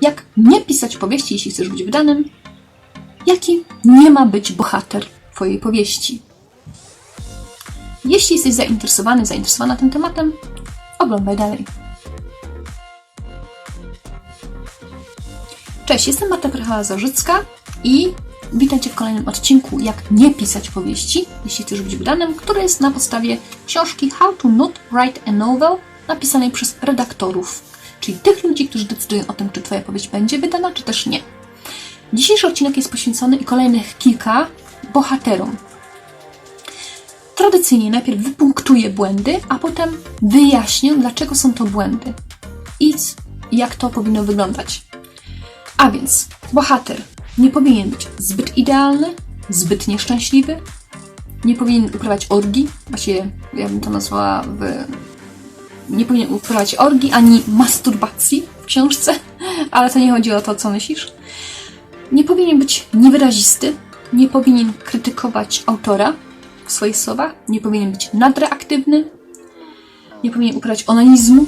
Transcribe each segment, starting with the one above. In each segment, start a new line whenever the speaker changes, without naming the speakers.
jak nie pisać powieści, jeśli chcesz być wydanym, jaki nie ma być bohater Twojej powieści. Jeśli jesteś zainteresowany, zainteresowana tym tematem, oglądaj dalej. Cześć, jestem Marta Krychala-Zarzycka i witam Cię w kolejnym odcinku Jak nie pisać powieści, jeśli chcesz być wydanym, który jest na podstawie książki How to Not Write a Novel, napisanej przez redaktorów, czyli tych ludzi, którzy decydują o tym, czy Twoja powieść będzie wydana, czy też nie. Dzisiejszy odcinek jest poświęcony i kolejnych kilka bohaterom. Tradycyjnie najpierw wypunktuję błędy, a potem wyjaśnię, dlaczego są to błędy i jak to powinno wyglądać. A więc bohater nie powinien być zbyt idealny, zbyt nieszczęśliwy, nie powinien uprawiać orgii, właściwie ja bym to nazwała w... nie powinien uprawiać orgii ani masturbacji w książce, ale to nie chodzi o to, co myślisz. Nie powinien być niewyrazisty, nie powinien krytykować autora w swoich słowach, nie powinien być nadreaktywny, nie powinien uprawiać onanizmu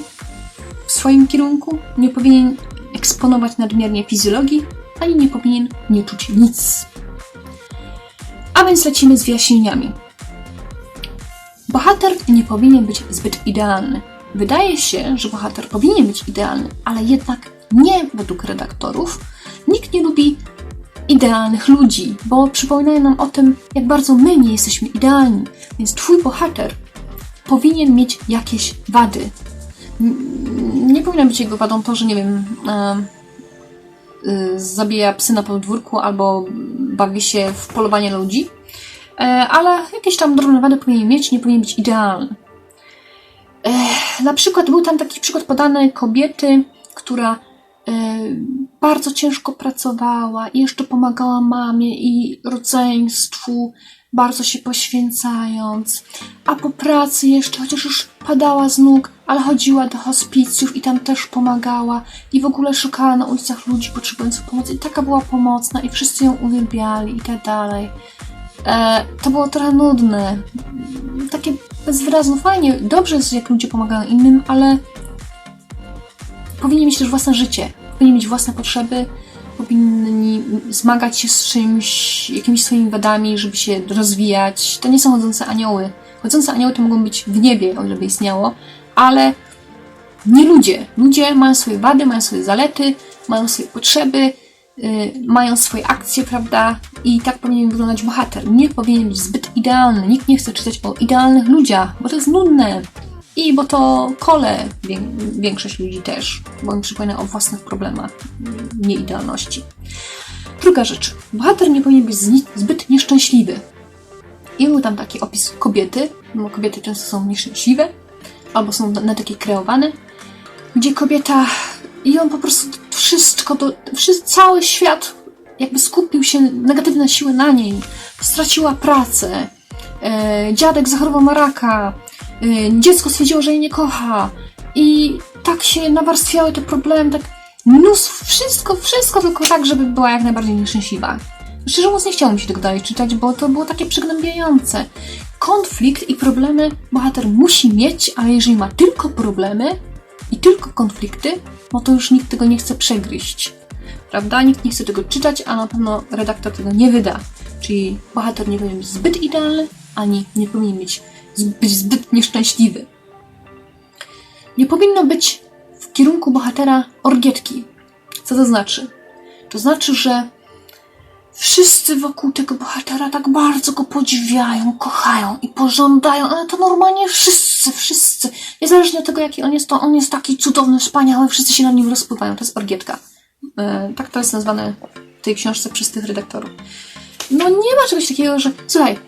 w swoim kierunku, nie powinien eksponować nadmiernie fizjologii, ani nie powinien nie czuć nic. A więc lecimy z wyjaśnieniami. Bohater nie powinien być zbyt idealny. Wydaje się, że bohater powinien być idealny, ale jednak nie według redaktorów. Nikt nie lubi idealnych ludzi, bo przypominają nam o tym, jak bardzo my nie jesteśmy idealni. Więc twój bohater powinien mieć jakieś wady. Nie powinno być jego wadą to, że nie wiem, e, y, zabija psy na podwórku albo bawi się w polowanie ludzi, e, ale jakieś tam drobne wady powinien mieć, nie powinien być idealny. Na przykład był tam taki przykład podany kobiety, która e, bardzo ciężko pracowała i jeszcze pomagała mamie i rodzeństwu, bardzo się poświęcając, a po pracy jeszcze, chociaż już padała z nóg, ale chodziła do hospicjów i tam też pomagała. I w ogóle szukała na ulicach ludzi potrzebujących pomocy. I taka była pomocna i wszyscy ją uwielbiali i tak dalej. E, to było trochę nudne, takie bez wyrazu, fajnie, dobrze jest jak ludzie pomagają innym, ale powinni mieć też własne życie, powinni mieć własne potrzeby, powinni zmagać się z czymś, jakimiś swoimi wadami, żeby się rozwijać. To nie są chodzące anioły. Chodzące anioły to mogą być w niebie, o ile by istniało, ale nie ludzie. Ludzie mają swoje wady, mają swoje zalety, mają swoje potrzeby, mają swoje akcje, prawda? I tak powinien wyglądać bohater. Nie powinien być zbyt idealny. Nikt nie chce czytać o idealnych ludziach, bo to jest nudne. I bo to kole wię- większość ludzi też, bo im przypomina o własnych problemach, mm, nieidealności. Druga rzecz. Bohater nie powinien być zbyt nieszczęśliwy. I był tam taki opis kobiety, bo kobiety często są nieszczęśliwe, albo są na takie kreowane, gdzie kobieta i on po prostu wszystko, to, wszystko, cały świat jakby skupił się negatywne siły na niej. Straciła pracę, e, dziadek zachorował na raka, e, dziecko stwierdziło, że jej nie kocha i tak się nawarstwiały te problemy, tak mnóstwo, wszystko, wszystko tylko tak, żeby była jak najbardziej nieszczęśliwa. Szczerze mówiąc, nie chciało mi się tego dalej czytać, bo to było takie przygnębiające. Konflikt i problemy bohater musi mieć, ale jeżeli ma tylko problemy i tylko konflikty, no to już nikt tego nie chce przegryźć. Prawda? Nikt nie chce tego czytać, a na pewno redaktor tego nie wyda. Czyli bohater nie powinien być zbyt idealny, ani nie powinien być, być zbyt nieszczęśliwy. Nie powinno być w kierunku bohatera orgietki. Co to znaczy? To znaczy, że wszyscy wokół tego bohatera tak bardzo go podziwiają, kochają i pożądają, ale to normalnie wszyscy, wszyscy. Niezależnie od tego, jaki on jest, to on jest taki cudowny, wspaniały, wszyscy się na nim rozpływają. To jest orgietka. E, tak to jest nazwane w tej książce przez tych redaktorów. No nie ma czegoś takiego, że słuchaj,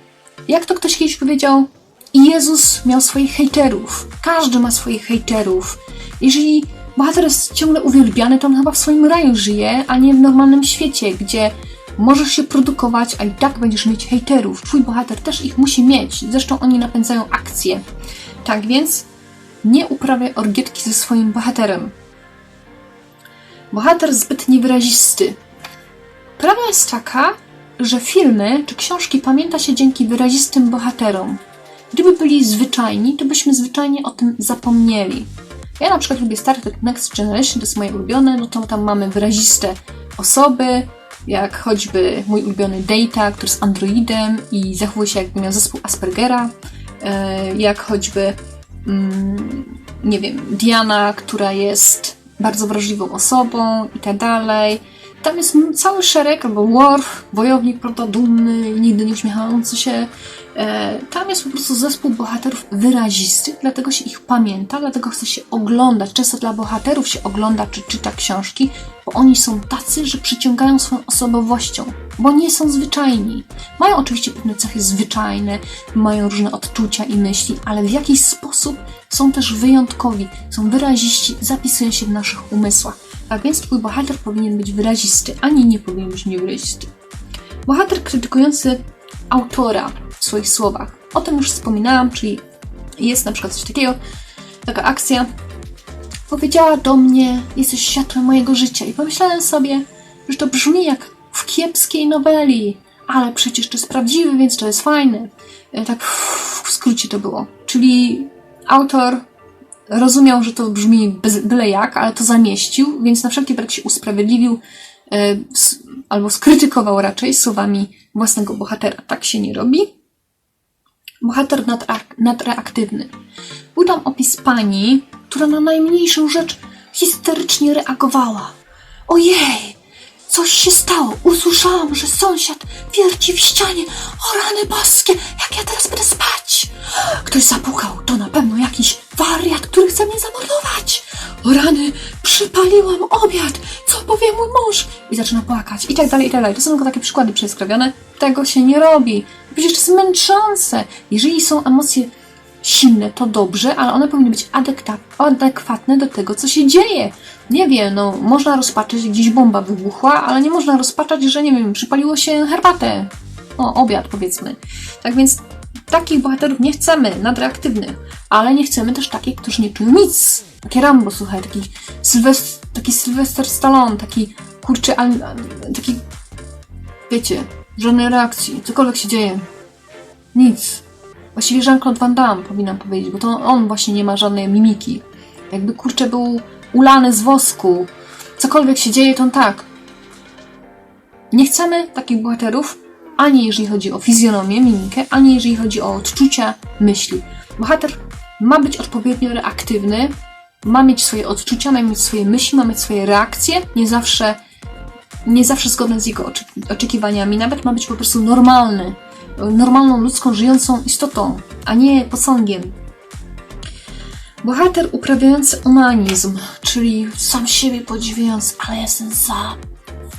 jak to ktoś kiedyś powiedział, Jezus miał swoich hejterów. Każdy ma swoich hejterów. Jeżeli bohater jest ciągle uwielbiany, to on chyba w swoim raju żyje, a nie w normalnym świecie, gdzie możesz się produkować, a i tak będziesz mieć hejterów. Twój bohater też ich musi mieć. Zresztą oni napędzają akcję. Tak więc nie uprawiaj orgietki ze swoim bohaterem. Bohater zbyt niewyrazisty. Prawda jest taka, że filmy czy książki pamięta się dzięki wyrazistym bohaterom. Gdyby byli zwyczajni, to byśmy zwyczajnie o tym zapomnieli. Ja na przykład lubię Star Trek Next Generation, to jest moje ulubione, no to tam mamy wyraziste osoby, jak choćby mój ulubiony Data, który jest androidem i zachowuje się jakby miał zespół Aspergera, jak choćby mm, nie wiem, Diana, która jest bardzo wrażliwą osobą i tak dalej. Tam jest cały szereg, albo Worf, wojownik, prawda, dumny, nigdy nie uśmiechający się. E, tam jest po prostu zespół bohaterów wyrazisty, dlatego się ich pamięta, dlatego chce się oglądać. Często dla bohaterów się ogląda czy czyta książki, bo oni są tacy, że przyciągają swoją osobowością, bo nie są zwyczajni. Mają oczywiście pewne cechy zwyczajne, mają różne odczucia i myśli, ale w jakiś sposób są też wyjątkowi, są wyraziści, zapisują się w naszych umysłach. Tak więc twój bohater powinien być wyrazisty, ani nie powinien być niewyrazisty. Bohater krytykujący autora w swoich słowach. O tym już wspominałam, czyli jest na przykład coś takiego, taka akcja. Powiedziała do mnie, jesteś światłem mojego życia. I pomyślałem sobie, że to brzmi jak w kiepskiej noweli, ale przecież to jest prawdziwy, więc to jest fajne. Tak w skrócie to było. Czyli autor rozumiał, że to brzmi byle jak, ale to zamieścił, więc na wszelki wypadek się usprawiedliwił albo skrytykował raczej słowami własnego bohatera. Tak się nie robi. Bohater nadreak- nadreaktywny. Był tam opis pani, która na najmniejszą rzecz histerycznie reagowała. Ojej, coś się stało. Usłyszałam, że sąsiad wierci w ścianie. O rany boskie, jak ja teraz będę spać? Ktoś zapukał. To na pewno jakiś wariat, który chce mnie zamordować. O rany, przypaliłam obiad. Co powie mój mąż? I zaczyna płakać. I tak dalej, i tak dalej. To są tylko takie przykłady przeskrawione. Tego się nie robi. Przecież to jest męczące. Jeżeli są emocje silne, to dobrze, ale one powinny być adekwatne do tego, co się dzieje. Nie wiem, no, można rozpaczać, że gdzieś bomba wybuchła, ale nie można rozpaczać, że, nie wiem, przypaliło się herbatę. O, obiad, powiedzmy. Tak więc takich bohaterów nie chcemy, nadreaktywnych, ale nie chcemy też takich, którzy nie czują nic. Takie Rambo, słuchaj, taki Sylwester, taki Sylwester Stallone, taki, al, taki, wiecie, żadnej reakcji, cokolwiek się dzieje. Nic. Właściwie Jean-Claude Van Damme, powinnam powiedzieć, bo to on właśnie nie ma żadnej mimiki. Jakby kurczę był ulany z wosku. Cokolwiek się dzieje, to on tak. Nie chcemy takich bohaterów, ani jeżeli chodzi o fizjonomię, mimikę, ani jeżeli chodzi o odczucia, myśli. Bohater ma być odpowiednio reaktywny, ma mieć swoje odczucia, ma mieć swoje myśli, ma mieć swoje reakcje, nie zawsze, nie zawsze zgodne z jego oczek- oczekiwaniami, nawet ma być po prostu normalny, normalną ludzką, żyjącą istotą, a nie posągiem. Bohater uprawiający humanizm, czyli sam siebie podziwiając, ale jestem za,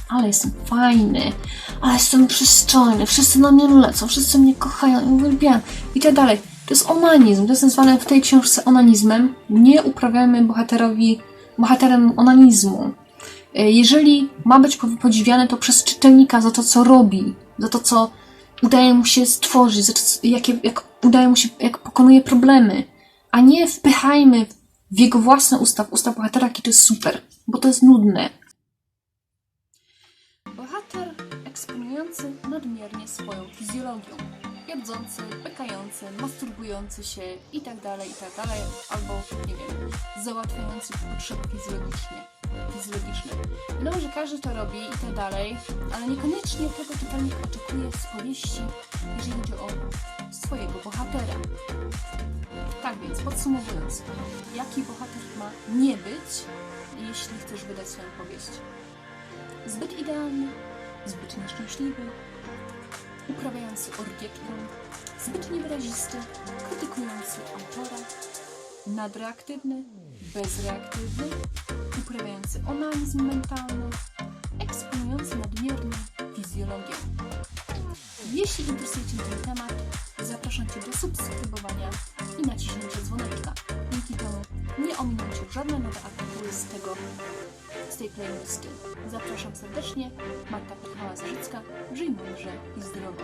ale jestem fajny, ale jestem przystojny, wszyscy na mnie lecą, wszyscy mnie kochają i uwielbiają i tak dalej. To jest onanizm, to jest nazwane w tej książce onanizmem. Nie uprawiamy bohaterowi, bohaterem onanizmu. E, Jeżeli ma być po- podziwiany, to przez czytelnika za to, co robi, za to, co udaje mu się stworzyć, co- jakie, jak udaje mu się, jak pokonuje problemy, a nie wpychajmy w jego własne usta, w usta bohatera, jaki to jest super, bo to jest nudne. Bohater eksponujący nadmiernie swoją fizjologią. Jadzący, pykający, masturbujący się i tak dalej, i tak albo, nie wiem, załatwiający potrzeby fizjologicznie, fizjologiczne. Wiadomo, że każdy to robi i tak dalej, ale niekoniecznie tego czytelnik oczekuje z powieści, jeżeli chodzi o swojego bohatera. Tak więc, podsumowując, jaki bohater ma nie być, jeśli chcesz wydać swoją powieść? Zbyt idealny, zbyt nieszczęśliwy, uprawiający orgietkę, zbyt niewyrazisty, krytykujący autora, nadreaktywny, bezreaktywny, uprawiający onanizm mentalny, eksponujący nadmiernie fizjologię. Jeśli interesuje Cię ten temat, zapraszam Cię do subskrybowania i naciśnięcia dzwoneczka. Dzięki temu nie ominą Cię żadne nowe artykuły z tego, z tej playlisty. Zapraszam serdecznie, Marta Pichała-Zarzycka. Żyj mądrze i zdrowo.